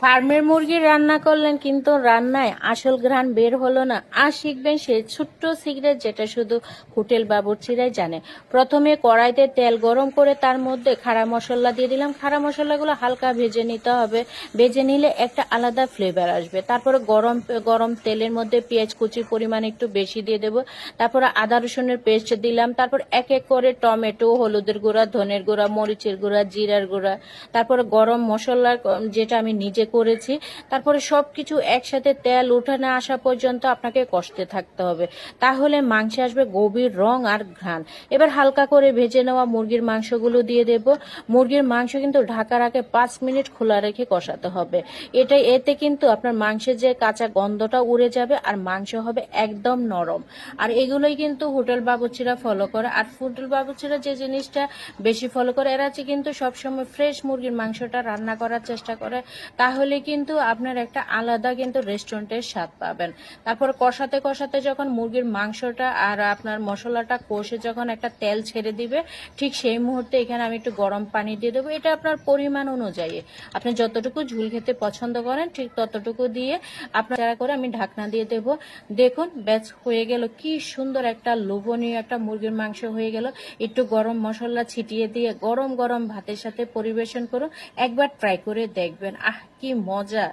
ফার্মের মুরগি রান্না করলেন, কিন্তু রান্নায় আসল ঘ্রাণ বের হলো না। আর শিখবেন সে ছোট্ট সিগারেট যেটা শুধু হোটেল বাবুর্চিরাই জানে। প্রথমে কড়াইতে তেল গরম করে তার মধ্যে খাড়া মশলা দিয়ে দিলাম। খাড়া মশলাগুলো হালকা ভেজে নিতে হবে। ভেজে নিলে একটা আলাদা ফ্লেভার আসবে। তারপরে গরম গরম তেলের মধ্যে পেঁয়াজ কুচির পরিমাণ একটু বেশি দিয়ে দেবো। তারপরে আদা রসুনের পেস্ট দিলাম। তারপর এক এক করে টমেটো, হলুদের গুঁড়া, ধনের গুঁড়া, মরিচের গুঁড়া, জিরার গুঁড়া। তারপরে গরম মশলার ক- যেটা আমি নিজে করেছি। তারপরে সবকিছু একসাথে তেল উঠে না আসা পর্যন্ত আপনাকে কষতে থাকতে হবে। তাহলে মাংসে আসবে গভীর রং আর ঘ্রাণ। এবার হালকা করে ভেজে নেওয়া মুরগির মাংসগুলো দিয়ে দেব। মুরগির মাংস কিন্তু ঢাকার আগে পাঁচ মিনিট খোলা রেখে কষাতে হবে। এটা এতে কিন্তু আপনার মাংসের যে কাঁচা গন্ধটা উড়ে যাবে আর মাংস হবে একদম নরম। আর এগুলোই কিন্তু হোটেল বাবুচিরা ফলো করে। আর হোটেল বাবুচিরা যে জিনিসটা বেশি ফলো করে, এরা কিন্তু সবসময় ফ্রেশ মুরগির মাংসটা রান্না করার চেষ্টা করে। তাহলে কিন্তু আপনার একটা আলাদা কিন্তু রেস্টুরেন্টের স্বাদ পাবেন। তারপর কষাতে কষাতে যখন মুরগির মাংসটা আর আপনার মশলাটা কষে যখন একটা তেল ছেড়ে দিবে, ঠিক সেই মুহূর্তে এখানে আমি একটু গরম পানি দিয়ে দেবো। এটা আপনার পরিমাণ অনুযায়ী। আপনি যতটুকু ঝুল খেতে পছন্দ করেন, ঠিক ততটুকু দিয়ে আপনার করে আমি ঢাকনা দিয়ে দেব। দেখুন ব্যাচ হয়ে গেল। কি সুন্দর একটা লোভনীয় একটা মুরগির মাংস হয়ে গেল। একটু গরম মশলা ছিটিয়ে দিয়ে গরম গরম ভাতের সাথে পরিবেশন করুন। একবার ট্রাই করে দেখবেন। আহ কি মজা